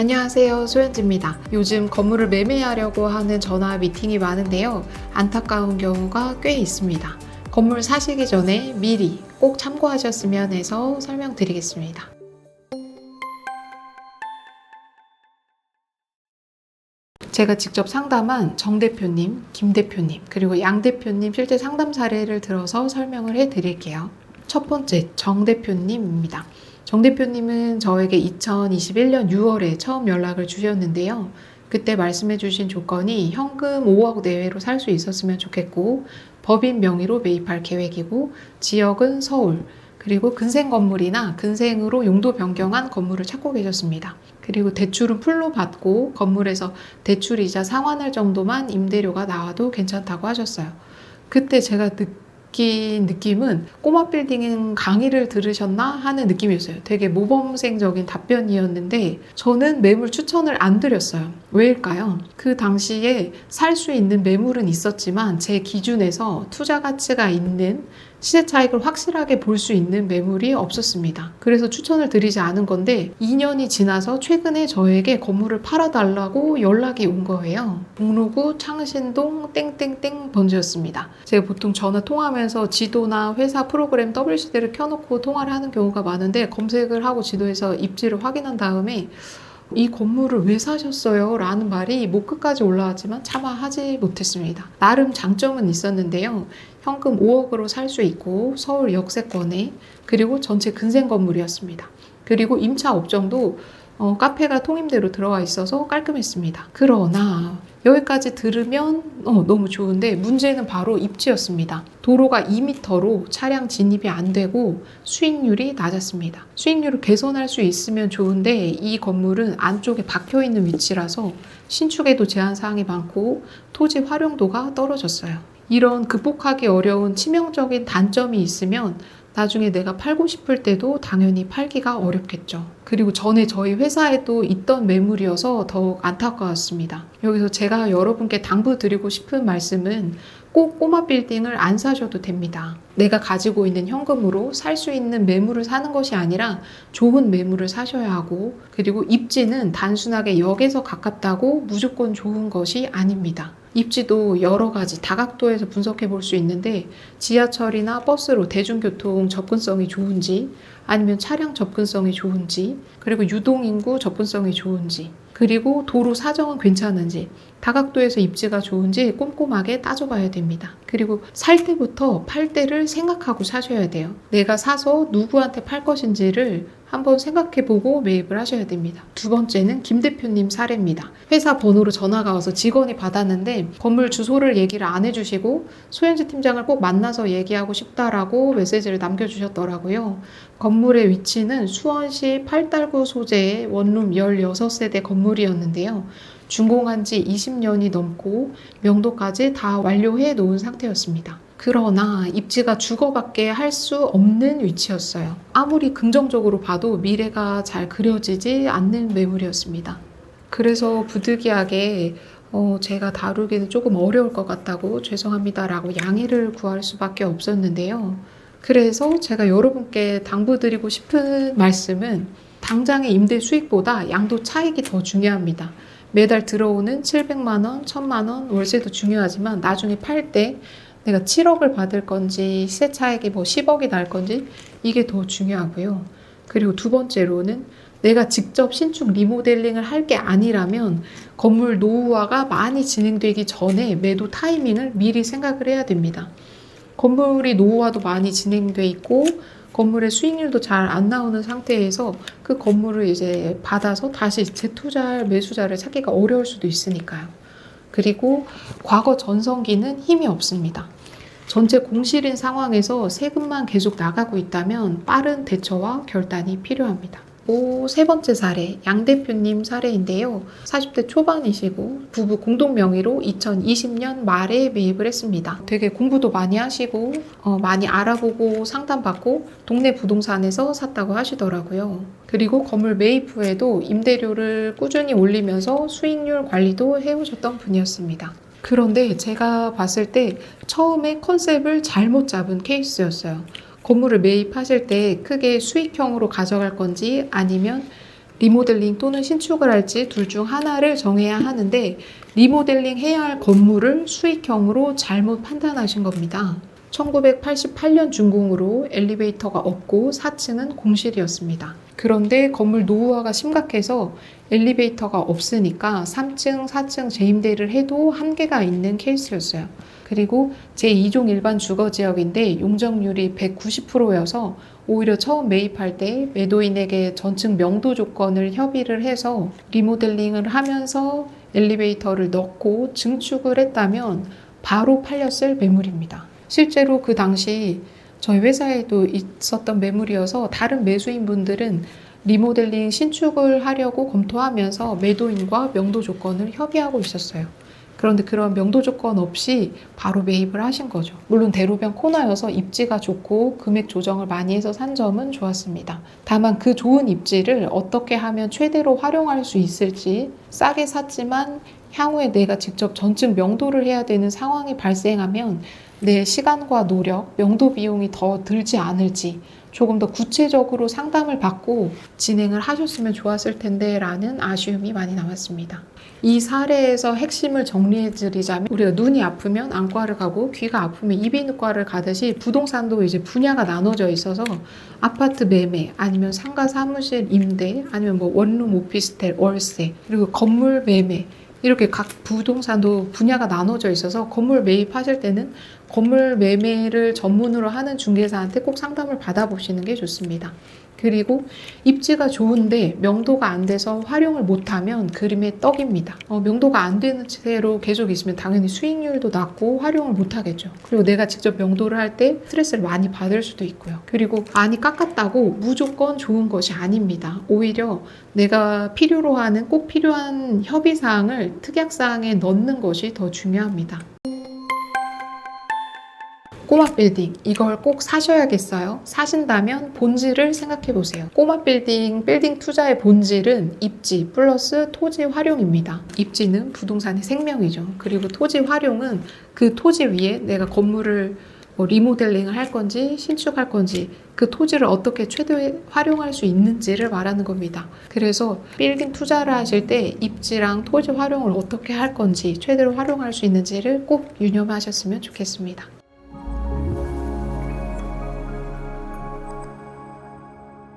안녕하세요. 소연지입니다. 요즘 건물을 매매하려고 하는 전화 미팅이 많은데요. 안타까운 경우가 꽤 있습니다. 건물 사시기 전에 미리 꼭 참고하셨으면 해서 설명드리겠습니다. 제가 직접 상담한 정 대표님, 김 대표님, 그리고 양 대표님 실제 상담 사례를 들어서 설명을 해 드릴게요. 첫 번째, 정 대표님입니다. 정 대표님은 저에게 2021년 6월에 처음 연락을 주셨는데요. 그때 말씀해 주신 조건이 현금 5억 내외로 살 수 있었으면 좋겠고, 법인 명의로 매입할 계획이고, 지역은 서울, 그리고 근생 건물이나 근생으로 용도 변경한 건물을 찾고 계셨습니다. 그리고 대출은 풀로 받고 건물에서 대출이자 상환할 정도만 임대료가 나와도 괜찮다고 하셨어요. 그때 제가 느 낀 느낌은 꼬마 빌딩 강의를 들으셨나 하는 느낌이었어요. 되게 모범생적인 답변이었는데 저는 매물 추천을 안 드렸어요. 왜일까요? 그 당시에 살 수 있는 매물은 있었지만 제 기준에서 투자 가치가 있는 시세 차익을 확실하게 볼 수 있는 매물이 없었습니다. 그래서 추천을 드리지 않은 건데 2년이 지나서 최근에 저에게 건물을 팔아달라고 연락이 온 거예요. 종로구 창신동 땡땡땡 번지였습니다. 제가 보통 전화 통화하면서 지도나 회사 프로그램 WCD를 켜놓고 통화를 하는 경우가 많은데 검색을 하고 지도에서 입지를 확인한 다음에 이 건물을 왜 사셨어요? 라는 말이 목 끝까지 올라왔지만 차마 하지 못했습니다. 나름 장점은 있었는데요. 현금 5억으로 살 수 있고 서울 역세권에 그리고 전체 근생 건물이었습니다. 그리고 임차 업종도 어, 카페가 통임대로 들어가 있어서 깔끔했습니다. 그러나 여기까지 들으면 어, 너무 좋은데 문제는 바로 입지였습니다. 도로가 2m로 차량 진입이 안 되고 수익률이 낮았습니다. 수익률을 개선할 수 있으면 좋은데 이 건물은 안쪽에 박혀 있는 위치라서 신축에도 제한 사항이 많고 토지 활용도가 떨어졌어요. 이런 극복하기 어려운 치명적인 단점이 있으면 나중에 내가 팔고 싶을 때도 당연히 팔기가 어렵겠죠. 그리고 전에 저희 회사에도 있던 매물이어서 더욱 안타까웠습니다. 여기서 제가 여러분께 당부드리고 싶은 말씀은 꼭 꼬마 빌딩을 안 사셔도 됩니다. 내가 가지고 있는 현금으로 살 수 있는 매물을 사는 것이 아니라 좋은 매물을 사셔야 하고 그리고 입지는 단순하게 역에서 가깝다고 무조건 좋은 것이 아닙니다. 입지도 여러 가지 다각도에서 분석해 볼 수 있는데 지하철이나 버스로 대중교통 접근성이 좋은지 아니면 차량 접근성이 좋은지 그리고 유동인구 접근성이 좋은지 그리고 도로 사정은 괜찮은지 다각도에서 입지가 좋은지 꼼꼼하게 따져봐야 됩니다. 그리고 살 때부터 팔 때를 생각하고 사셔야 돼요. 내가 사서 누구한테 팔 것인지를 한번 생각해 보고 매입을 하셔야 됩니다. 두 번째는 김 대표님 사례입니다. 회사 번호로 전화가 와서 직원이 받았는데 건물 주소를 얘기를 안 해주시고 소현지 팀장을 꼭 만나서 얘기하고 싶다라고 메시지를 남겨주셨더라고요. 건물의 위치는 수원시 팔달구 소재의 원룸 16세대 건물이었는데요. 준공한 지 20년이 넘고 명도까지 다 완료해 놓은 상태였습니다. 그러나 입지가 주거밖에 할 수 없는 위치였어요. 아무리 긍정적으로 봐도 미래가 잘 그려지지 않는 매물이었습니다. 그래서 부득이하게 어, 제가 다루기는 조금 어려울 것 같다고 죄송합니다라고 양해를 구할 수밖에 없었는데요. 그래서 제가 여러분께 당부드리고 싶은 말씀은 당장의 임대 수익보다 양도 차익이 더 중요합니다. 매달 들어오는 700만 원, 1000만 원 월세도 중요하지만 나중에 팔 때 내가 7억을 받을 건지 시세 차익이 뭐 10억이 날 건지 이게 더 중요하고요. 그리고 두 번째로는 내가 직접 신축 리모델링을 할 게 아니라면 건물 노후화가 많이 진행되기 전에 매도 타이밍을 미리 생각을 해야 됩니다. 건물이 노후화도 많이 진행돼 있고 건물의 수익률도 잘 안 나오는 상태에서 그 건물을 이제 받아서 다시 재투자할 매수자를 찾기가 어려울 수도 있으니까요. 그리고 과거 전성기는 힘이 없습니다. 전체 공실인 상황에서 세금만 계속 나가고 있다면 빠른 대처와 결단이 필요합니다. 오, 세 번째 사례, 양 대표님 사례인데요. 40대 초반이시고 부부 공동 명의로 2020년 말에 매입을 했습니다. 되게 공부도 많이 하시고 어, 많이 알아보고 상담받고 동네 부동산에서 샀다고 하시더라고요. 그리고 건물 매입 후에도 임대료를 꾸준히 올리면서 수익률 관리도 해오셨던 분이었습니다. 그런데 제가 봤을 때 처음에 컨셉을 잘못 잡은 케이스였어요. 건물을 매입하실 때 크게 수익형으로 가져갈 건지 아니면 리모델링 또는 신축을 할지 둘 중 하나를 정해야 하는데 리모델링 해야 할 건물을 수익형으로 잘못 판단하신 겁니다. 1988년 준공으로 엘리베이터가 없고 4층은 공실이었습니다. 그런데 건물 노후화가 심각해서 엘리베이터가 없으니까 3층, 4층 재임대를 해도 한계가 있는 케이스였어요. 그리고 제2종 일반 주거 지역인데 용적률이 190%여서 오히려 처음 매입할 때 매도인에게 전층 명도 조건을 협의를 해서 리모델링을 하면서 엘리베이터를 넣고 증축을 했다면 바로 팔렸을 매물입니다. 실제로 그 당시 저희 회사에도 있었던 매물이어서 다른 매수인분들은 리모델링 신축을 하려고 검토하면서 매도인과 명도 조건을 협의하고 있었어요. 그런데 그런 명도 조건 없이 바로 매입을 하신 거죠. 물론 대로변 코너여서 입지가 좋고 금액 조정을 많이 해서 산 점은 좋았습니다. 다만 그 좋은 입지를 어떻게 하면 최대로 활용할 수 있을지 싸게 샀지만 향후에 내가 직접 전층 명도를 해야 되는 상황이 발생하면 내 시간과 노력, 명도 비용이 더 들지 않을지 조금 더 구체적으로 상담을 받고 진행을 하셨으면 좋았을 텐데 라는 아쉬움이 많이 남았습니다. 이 사례에서 핵심을 정리해 드리자면 우리가 눈이 아프면 안과를 가고 귀가 아프면 이비인후과를 가듯이 부동산도 이제 분야가 나눠져 있어서 아파트 매매 아니면 상가 사무실 임대 아니면 뭐 원룸 오피스텔 월세 그리고 건물 매매 이렇게 각 부동산도 분야가 나눠져 있어서 건물 매입하실 때는 건물 매매를 전문으로 하는 중개사한테 꼭 상담을 받아보시는 게 좋습니다. 그리고 입지가 좋은데 명도가 안 돼서 활용을 못하면 그림의 떡입니다. 어, 명도가 안 되는 채로 계속 있으면 당연히 수익률도 낮고 활용을 못하겠죠. 그리고 내가 직접 명도를 할 때 스트레스를 많이 받을 수도 있고요. 그리고 많이 깎았다고 무조건 좋은 것이 아닙니다. 오히려 내가 필요로 하는 꼭 필요한 협의사항을 특약사항에 넣는 것이 더 중요합니다. 꼬마 빌딩 이걸 꼭 사셔야겠어요. 사신다면 본질을 생각해 보세요. 꼬마 빌딩 빌딩 투자의 본질은 입지 플러스 토지 활용입니다. 입지는 부동산의 생명이죠. 그리고 토지 활용은 그 토지 위에 내가 건물을 뭐 리모델링을 할 건지 신축할 건지 그 토지를 어떻게 최대 활용할 수 있는지를 말하는 겁니다. 그래서 빌딩 투자를 하실 때 입지랑 토지 활용을 어떻게 할 건지 최대로 활용할 수 있는지를 꼭 유념하셨으면 좋겠습니다.